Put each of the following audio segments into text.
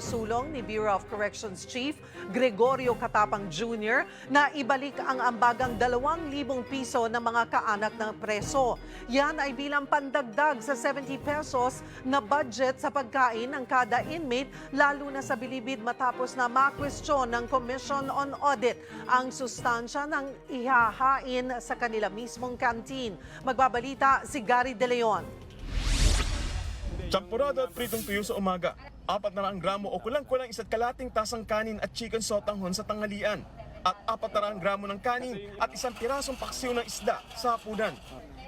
isinusulong ni Bureau of Corrections Chief Gregorio Katapang Jr. na ibalik ang ambagang 2,000 piso ng mga kaanak ng preso. Yan ay bilang pandagdag sa 70 pesos na budget sa pagkain ng kada inmate lalo na sa bilibid matapos na makwestiyon ng Commission on Audit ang sustansya ng ihahain sa kanila mismong canteen. Magbabalita si Gary De Leon. Champurado at pritong tuyo sa umaga. Apat na raang gramo o kulang-kulang isa't kalating tasang kanin at chicken sotanghon sa tanghalian. At apat na raang gramo ng kanin at isang pirasong paksiw ng isda sa hapunan.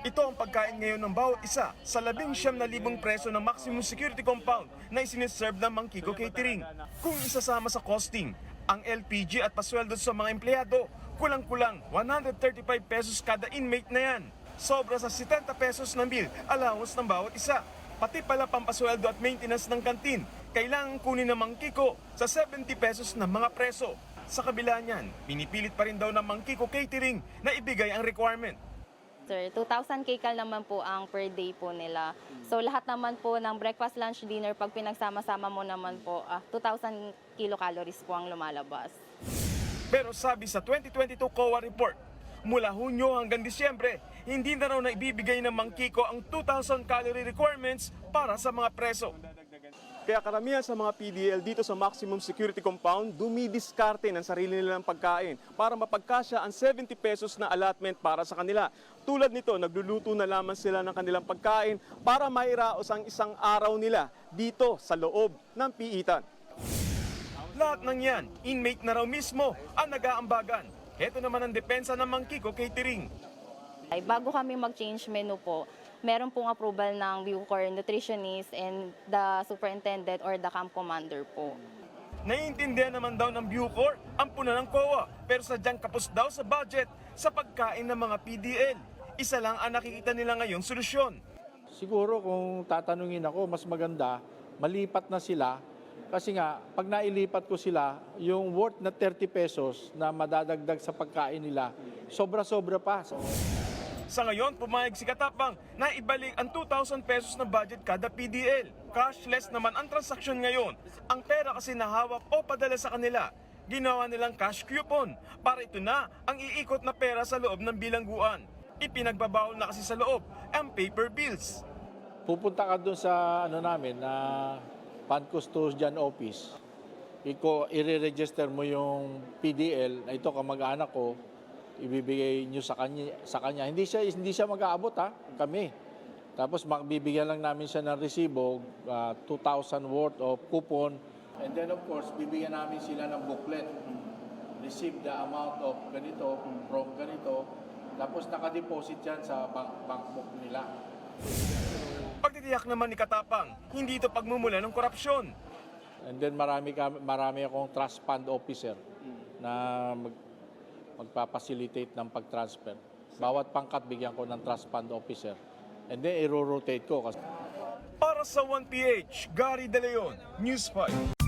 Ito ang pagkain ngayon ng bawat isa sa labing siyam na libong preso ng maximum security compound na isiniserve ng Mangkiko Catering. Kung isasama sa costing, ang LPG at pasweldo sa mga empleyado, kulang-kulang 135 pesos kada inmate na yan. Sobra sa 70 pesos ng bill allowance ng bawat isa. Pati pala pampasweldo at maintenance ng kantin, kailangan kunin ng Mangkiko sa 70 pesos ng mga preso. Sa kabila niyan, pinipilit pa rin daw ng Mangkiko Catering na ibigay ang requirement. Sir, 2,000 kcal naman po ang per day po nila. So lahat naman po ng breakfast, lunch, dinner, pag pinagsama-sama mo naman po, ah, 2,000 kilocalories po ang lumalabas. Pero sabi sa 2022 COA report, mula Hunyo hanggang Disyembre, hindi na raw na ibibigay ng Mangkiko ang 2,000 calorie requirements para sa mga preso. Kaya karamihan sa mga PDL dito sa maximum security compound, dumidiskarte ng sarili nilang pagkain para mapagkasya ang 70 pesos na allotment para sa kanila. Tulad nito, nagluluto na lamang sila ng kanilang pagkain para mairaos ang isang araw nila dito sa loob ng piitan. Lahat ng yan, inmate na raw mismo ang nag-aambagan. Ito naman ang depensa ng Mangkiko Catering. Ay, bago kami mag-change menu po, meron pong approval ng Bucor nutritionist and the superintendent or the camp commander po. Naiintindihan naman daw ng Bucor ang puna ng COA pero sadyang kapos daw sa budget sa pagkain ng mga PDL. Isa lang ang nakikita nila ngayong solusyon. Siguro kung tatanungin ako, mas maganda, malipat na sila. Kasi nga, pag nailipat ko sila, yung worth na 30 pesos na madadagdag sa pagkain nila, sobra-sobra pa. Sa ngayon, pumayag si Katapang na ibalik ang 2,000 pesos na budget kada PDL. Cashless naman ang transaksyon ngayon. Ang pera kasi nahawak o padala sa kanila. Ginawa nilang cash coupon para ito na ang iikot na pera sa loob ng bilangguan. Ipinagbabawal na kasi sa loob ang paper bills. Pupunta ka doon sa ano namin na pan-custodian office. Iko i-register mo yung PDL na ito kamag-anak ko ibibigay niyo sa kanya sa kanya. Hindi siya hindi siya mag-aabot ha? Kami. Tapos magbibigyan lang namin siya ng resibo ah, 2,000 worth of coupon. And then of course bibigyan namin sila ng booklet. Receive the amount of ganito from ganito. Tapos nakadeposit yan sa bank, bank book nila. Pagtitiyak naman ni Katapang, hindi ito pagmumula ng korupsyon. And then marami kami, marami akong trust fund officer na mag, magpapacilitate ng pag-transfer. Bawat pangkat bigyan ko ng trust fund officer. And then i-rotate ko Para sa 1PH, Gary De Leon, News 5.